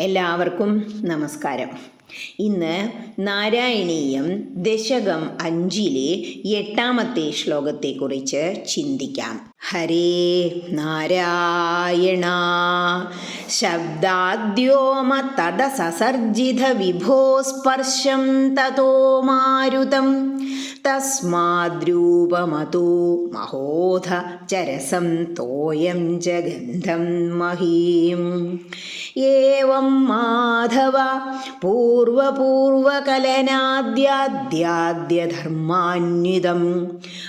എല്ലാവർക്കും നമസ്കാരം. ഇന്ന് നാരായണീയം ദശകം അഞ്ചിലെ എട്ടാമത്തെ ശ്ലോകത്തെക്കുറിച്ച് ചിന്തിക്കാം. ഹരേ നാരായണ. ശബ്ദാദ്യോമ തടസസർജിത വിഭോ സ്പർശം തതോ മാരുതം. തസ്മാദ്രൂപമതോ. മഹോധ ചരസം തോയം ജഗന്ധം മഹീം. ഏവം മാധവ പൂർവപൂർവകലനാദ്യാദ്യാദ്യധർമാന്വിതം.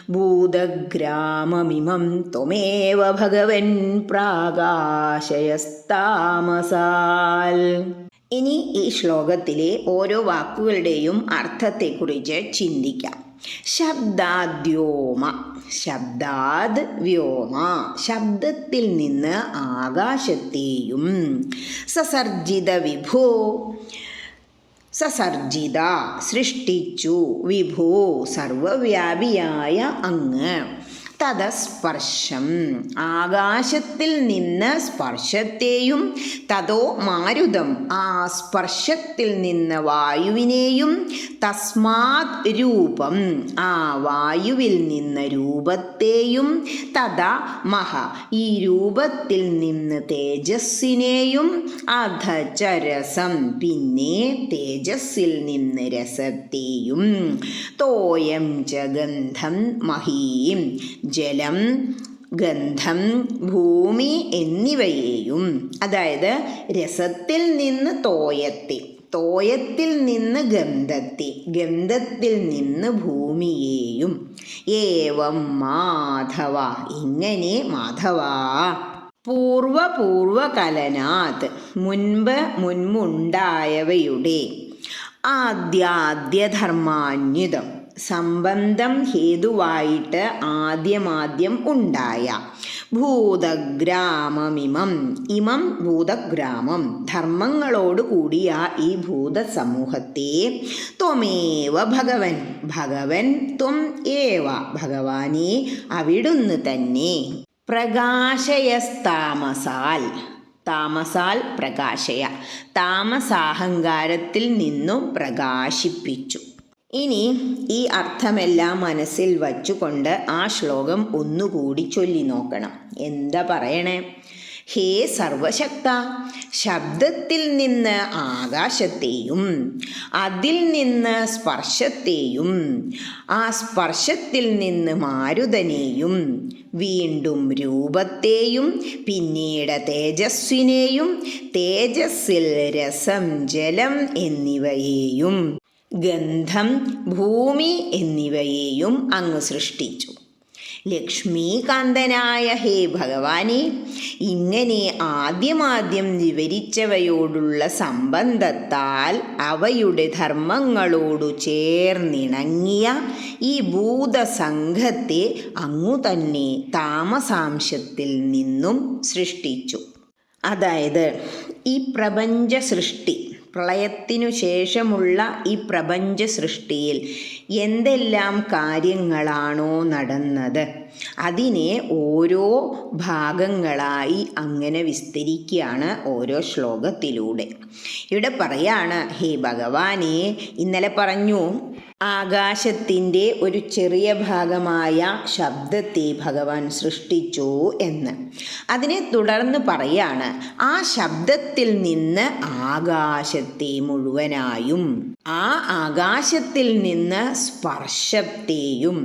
ഭൂതഗ്രാമമിമം ത്വമേവ ഭഗവൻ പ്രാകാശയസ്താമസാൽ ഇനി ഈ ശ്ലോകത്തിലെ ഓരോ വാക്കുകളുടെയും അർത്ഥത്തെക്കുറിച്ച് ചിന്തിക്കാം. ശബ്ദാദ്യോമ. ശബ്ദാദ് വ്യോമ. ശബ്ദത്തിൽ നിന്ന് ആകാശത്തെയും. സസർജിത വിഭോ. സസർജിത സൃഷ്ടിച്ചു വിഭോ. സർവവ്യാപിയായ അങ്ങ്. തതസ്പർശം ആകാശത്തിൽ നിന്ന് സ്പർശത്തെയും തതോ മാരുതം ആ സ്പർശത്തിൽ നിന്ന് വായുവിനെയും തസ്മാത് രൂപം ആ വായുവിൽ നിന്ന് രൂപത്തെയും തഥാ മഹ ഈ രൂപത്തിൽ നിന്ന് തേജസ്സിനെയും അധ ചരസം പിന്നെ തേജസ്സിൽ നിന്ന് രസത്തെയും തോയം ച മഹീം ജലം ഗന്ധം ഭൂമി എന്നിവയെയും അതായത് രസത്തിൽ നിന്ന് തോയത്തി തോയത്തിൽ നിന്ന് ഗന്ധത്തെ ഗന്ധത്തിൽ നിന്ന് ഭൂമിയെയും. ഏവം മാധവ ഇങ്ങനെ മാധവ. പൂർവപൂർവകലനാത് മുൻപ് മുൻമുണ്ടായവയുടെ ആദ്യാദ്യധർമാന്യുതം സംബന്ധം ഹേതുവായിട്ട് ആദ്യമാദ്യം ഉണ്ടായ. ഭൂതഗ്രാമമിമം. ഇമം ഭൂതഗ്രാമം. ധർമ്മങ്ങളോട് കൂടിയ ഈ ഭൂതസമൂഹത്തെ ത്വമേവ ഭഗവൻ. ഭഗവൻ ത്വം ഏവ ഭഗവാനെ അവിടുന്ന് തന്നെ. പ്രകാശയസ്താമസാൽ. താമസാൽ പ്രകാശയ. താമസാഹങ്കാരത്തിൽ നിന്നും പ്രകാശിപ്പിച്ചു. ഇനി ഈ അർത്ഥമെല്ലാം മനസ്സിൽ വച്ചുകൊണ്ട് ആ ശ്ലോകം ഒന്നുകൂടി ചൊല്ലി നോക്കണം. എന്താ പറയണേ? ഹേ സർവശക്ത ശബ്ദത്തിൽ നിന്ന് ആകാശത്തെയും അതിൽ നിന്ന് സ്പർശത്തെയും ആ സ്പർശത്തിൽ നിന്ന് മാരുതനെയും വീണ്ടും രൂപത്തെയും പിന്നീട് തേജസ്വിനെയും തേജസ്സിൽ രസം ജലം എന്നിവയെയും ഗന്ധം ഭൂമി എന്നിവയെയും അങ്ങ് സൃഷ്ടിച്ചു. ലക്ഷ്മീകാന്തനായ ഹേ ഭഗവാനെ ഇങ്ങനെ ആദ്യമാദ്യം വിവരിച്ചവയോടുള്ള സംബന്ധത്താൽ അവയുടെ ധർമ്മങ്ങളോടു ചേർന്നിണങ്ങിയ ഈ ഭൂതസംഘത്തെ അങ്ങു തന്നെ താമസാംശത്തിൽ നിന്നും സൃഷ്ടിച്ചു. അതായത് ഈ പ്രപഞ്ച സൃഷ്ടി പ്രളയത്തിനു ശേഷമുള്ള ഈ പ്രപഞ്ച സൃഷ്ടിയിൽ എന്തെല്ലാം കാര്യങ്ങളാണോ നടന്നത്? അതിനെ ഓരോ ഭാഗങ്ങളായി അങ്ങനെ വിസ്തരിക്കുകയാണ് ഓരോ ശ്ലോകത്തിലൂടെ. ഇവിടെ പറയാണ് ഹേ ഭഗവാനെ ഇന്നലെ പറഞ്ഞു ആകാശത്തിന്റെ ഒരു ചെറിയ ഭാഗമായ ശബ്ദത്തെ ഭഗവാൻ സൃഷ്ടിച്ചു എന്ന്. അതിനെ തുടർന്ന് പറയാണ് ആ ശബ്ദത്തിൽ നിന്ന് ആകാശത്തെ മുഴുവനായും ആ ആകാശത്തിൽ നിന്ന് സ്പർശത്തെയും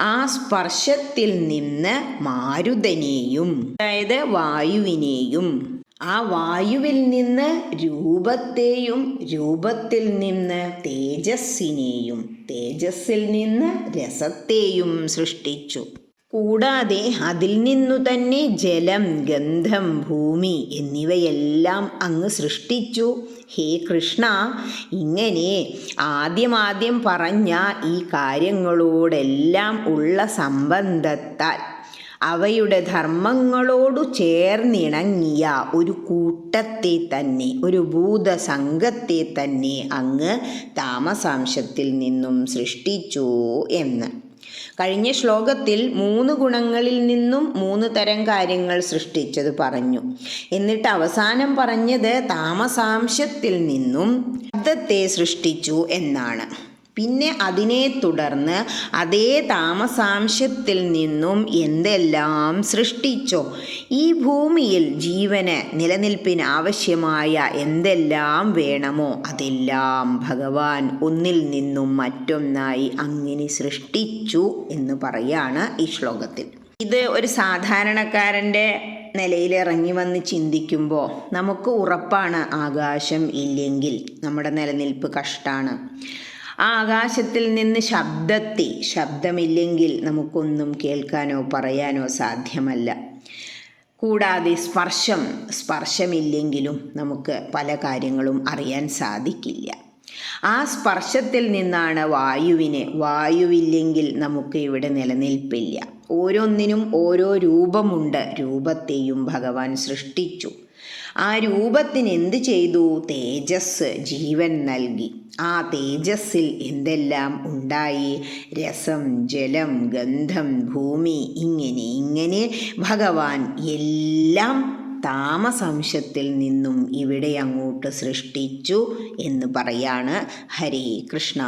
ആ സ്പർശത്തിൽ നിന്ന് മാരുതനെയും അതായത് വായുവിനെയും ആ വായുവിൽ നിന്ന് രൂപത്തെയും രൂപത്തിൽ നിന്ന് തേജസ്സിനെയും തേജസ്സിൽ നിന്ന് രസത്തെയും സൃഷ്ടിച്ചു. കൂടാതെ അതിൽ നിന്നു തന്നെ ജലം ഗന്ധം ഭൂമി എന്നിവയെല്ലാം അങ്ങ് സൃഷ്ടിച്ചു. ഹേ കൃഷ്ണ ഇങ്ങനെ ആദ്യമാദ്യം പറഞ്ഞ ഈ കാര്യങ്ങളോടെല്ലാം ഉള്ള സംബന്ധത്താൽ അവയുടെ ധർമ്മങ്ങളോടു ചേർന്നിണങ്ങിയ ഒരു കൂട്ടത്തെ തന്നെ ഒരു ഭൂതസംഘത്തെ തന്നെ അങ്ങ് താമസാംശത്തിൽ നിന്നും സൃഷ്ടിച്ചു എന്ന്. കഴിഞ്ഞ ശ്ലോകത്തിൽ മൂന്ന് ഗുണങ്ങളിൽ നിന്നും മൂന്ന് തരം കാര്യങ്ങൾ സൃഷ്ടിച്ചത് പറഞ്ഞു. എന്നിട്ട് അവസാനം പറഞ്ഞത് താമസാംശത്തിൽ നിന്നും ശബ്ദത്തെ സൃഷ്ടിച്ചു എന്നാണ്. പിന്നെ അതിനെ തുടർന്ന് അതേ താമസാംശത്തിൽ നിന്നും എന്തെല്ലാം സൃഷ്ടിച്ചോ? ഈ ഭൂമിയിൽ ജീവന് നിലനിൽപ്പിന് ആവശ്യമായ എന്തെല്ലാം വേണമോ? അതെല്ലാം ഭഗവാൻ ഒന്നിൽ നിന്നും മറ്റൊന്നായി അങ്ങനെ സൃഷ്ടിച്ചു എന്ന് പറയാണ് ഈ ശ്ലോകത്തിൽ. ഇത് ഒരു സാധാരണക്കാരന്റെ നിലയിൽ ഇറങ്ങി വന്ന് ചിന്തിക്കുമ്പോൾ നമുക്ക് ഉറപ്പാണ് ആകാശം ഇല്ലെങ്കിൽ നമ്മുടെ നിലനിൽപ്പ് കഷ്ടമാണ് ആകാശത്തിൽ നിന്ന് ശബ്ദത്തി ശബ്ദമില്ലെങ്കിൽ നമുക്കൊന്നും കേൾക്കാനോ പറയാനോ സാധ്യമല്ല. കൂടാതെ സ്പർശം സ്പർശമില്ലെങ്കിലും നമുക്ക് പല കാര്യങ്ങളും അറിയാൻ സാധിക്കില്ല. ആ സ്പർശത്തിൽ നിന്നാണ് വായുവിന് വായുവില്ലെങ്കിൽ നമുക്ക് ഇവിടെ നിലനിൽപ്പില്ല. ഓരോന്നിനും ഓരോ രൂപമുണ്ട്. രൂപത്തെയും ഭഗവാൻ സൃഷ്ടിച്ചു. ആ രൂപത്തിന് എന്ത് ചെയ്തു? തേജസ് ജീവൻ നൽകി. ആ തേജസ്സിൽ എന്തെല്ലാം ഉണ്ടായി? രസം ജലം ഗന്ധം ഭൂമി ഇങ്ങനെ ഇങ്ങനെ ഭഗവാൻ എല്ലാം താമസംശത്തിൽ നിന്നും ഇവിടെ അങ്ങോട്ട് സൃഷ്ടിച്ചു എന്ന് പറയാണ് ഹരേ കൃഷ്ണ.